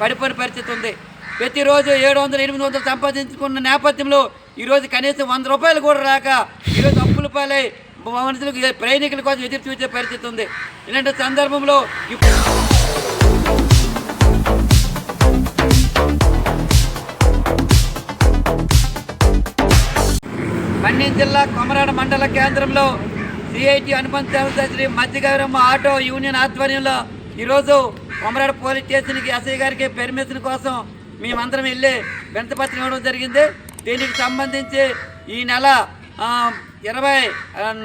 పడిపోయిన పరిస్థితి ఉంది. ప్రతిరోజు ఏడు వందలు ఎనిమిది వందలు సంపాదించుకున్న నేపథ్యంలో ఈరోజు కనీసం వంద రూపాయలు కూడా రాక ఈరోజు అప్పుల పాలై మనుషులకు ప్రయాణికుల కోసం ఎదురు చూసే పరిస్థితి ఉంది. ఇలాంటి సందర్భంలో ఇప్పుడు మన్యం జిల్లా కొమరాడ మండల కేంద్రంలో సిఐటి అనుబంధ సంస్థ శ్రీ మధ్యగౌరమ్మ ఆటో యూనియన్ ఆధ్వర్యంలో ఈరోజు కొమరాడు పోలీస్ స్టేషన్కి ఎస్ఐ గారికి పెర్మిషన్ కోసం మేమందరం వెళ్ళి వింతపత్రం ఇవ్వడం జరిగింది. దీనికి సంబంధించి ఈ నెల ఇరవై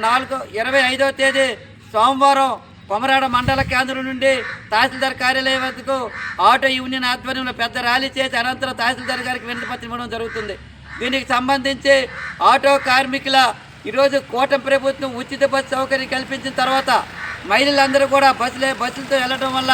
నాలుగో ఇరవై ఐదవ తేదీ సోమవారం కొమరాడ మండల కేంద్రం నుండి తహసీల్దార్ కార్యాలయం వద్దకు ఆటో యూనియన్ ఆధ్వర్యంలో పెద్ద ర్యాలీ చేసి అనంతరం తహసీల్దార్ గారికి వినతిపత్రం ఇవ్వడం జరుగుతుంది. దీనికి సంబంధించి ఆటో కార్మికుల ఈరోజు కూటమి ప్రభుత్వం ఉచిత బస్సు సౌకర్యం కల్పించిన తర్వాత మహిళలందరూ కూడా బస్సులే బస్సులతో వెళ్ళడం వల్ల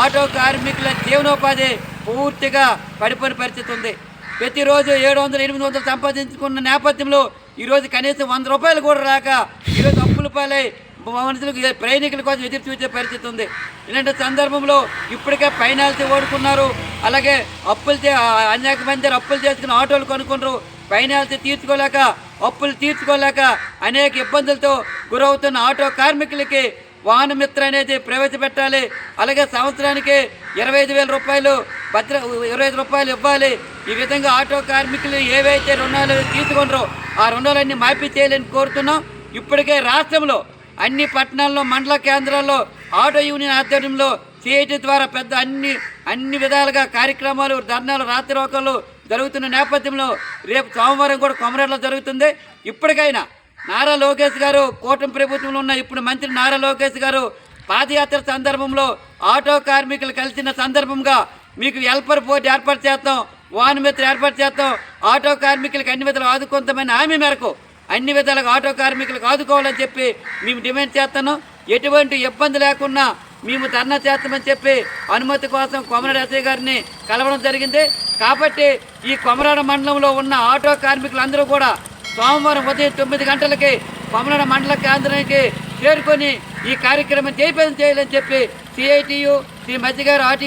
ఆటో కార్మికుల జీవనోపాధి పూర్తిగా పడిపోయిన పరిస్థితి ఉంది ప్రతిరోజు ఏడు వందలు ఎనిమిది వందలు సంపాదించుకున్న నేపథ్యంలో ఈరోజు కనీసం వంద రూపాయలు కూడా రాక ఈరోజు అప్పుల పాలై మనుషులకు ప్రయాణికుల కోసం ఎదురు చూసే పరిస్థితి ఉంది ఇలాంటి సందర్భంలో ఇప్పటికే ఫైనాన్స్ ఓడుకున్నారు అలాగే అప్పులు చే- అనేక మంది అప్పులు చేసుకుని ఆటోలు కొనుక్కున్నారు ఫైనాన్స్ తీర్చుకోలేక అప్పులు తీర్చుకోలేక అనేక ఇబ్బందులతో గురవుతున్న ఆటో కార్మికులకి వాహనమిత్ర అనేది ప్రవేశపెట్టాలి. అలాగే సంవత్సరానికి ఇరవై ఐదు వేల రూపాయలు భద్ర ఇరవై ఐదు రూపాయలు ఇవ్వాలి. ఈ విధంగా ఆటో కార్మికులు ఏవైతే రుణాలు తీసుకున్నారో ఆ రుణాలన్నీ మాఫీ చేయాలని కోరుతున్నాం. ఇప్పటికే రాష్ట్రంలో అన్ని పట్టణాల్లో మండల కేంద్రాల్లో ఆటో యూనియన్ ఆధ్వర్యంలో సిఐటి ద్వారా పెద్ద అన్ని అన్ని విధాలుగా కార్యక్రమాలు ధర్నాలు రాత్రి రోకలు జరుగుతున్న నేపథ్యంలో రేపు సోమవారం కూడా కొమరేట్లో జరుగుతుంది. ఇప్పటికైనా నారా లోకేష్ గారు కూటమి ప్రభుత్వంలో ఉన్న ఇప్పుడు మంత్రి నారా లోకేష్ గారు పాదయాత్ర సందర్భంలో ఆటో కార్మికులు కలిసిన సందర్భంగా మీకు హెల్పర్ బోర్డు ఏర్పాటు చేస్తాం వాహన ఏర్పాటు చేస్తాం. ఆటో కార్మికులకు అన్ని విధాలు ఆదుకుంటామని హామీ మేరకు అన్ని విధాలుగా ఆటో కార్మికులకు ఆదుకోవాలని చెప్పి మేము డిమాండ్ చేస్తాను ఎటువంటి ఇబ్బంది లేకుండా మేము ధర్నా చేస్తామని చెప్పి అనుమతి కోసం కొమరాడు అసయ్య గారిని కలవడం జరిగింది. కాబట్టి ఈ కొమరాడ మండలంలో ఉన్న ఆటో కార్మికులందరూ కూడా సోమవారం ఉదయం తొమ్మిది గంటలకి పమలన మండల కేంద్రానికి చేరుకొని ఈ కార్యక్రమం జయప్రదం చేయాలని చెప్పి సిఐటియు శ్రీ మధ్యగారు ఆటో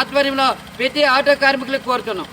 ఆధ్వర్యంలో ప్రతి ఆటో కార్మికులకు కోరుతున్నాం.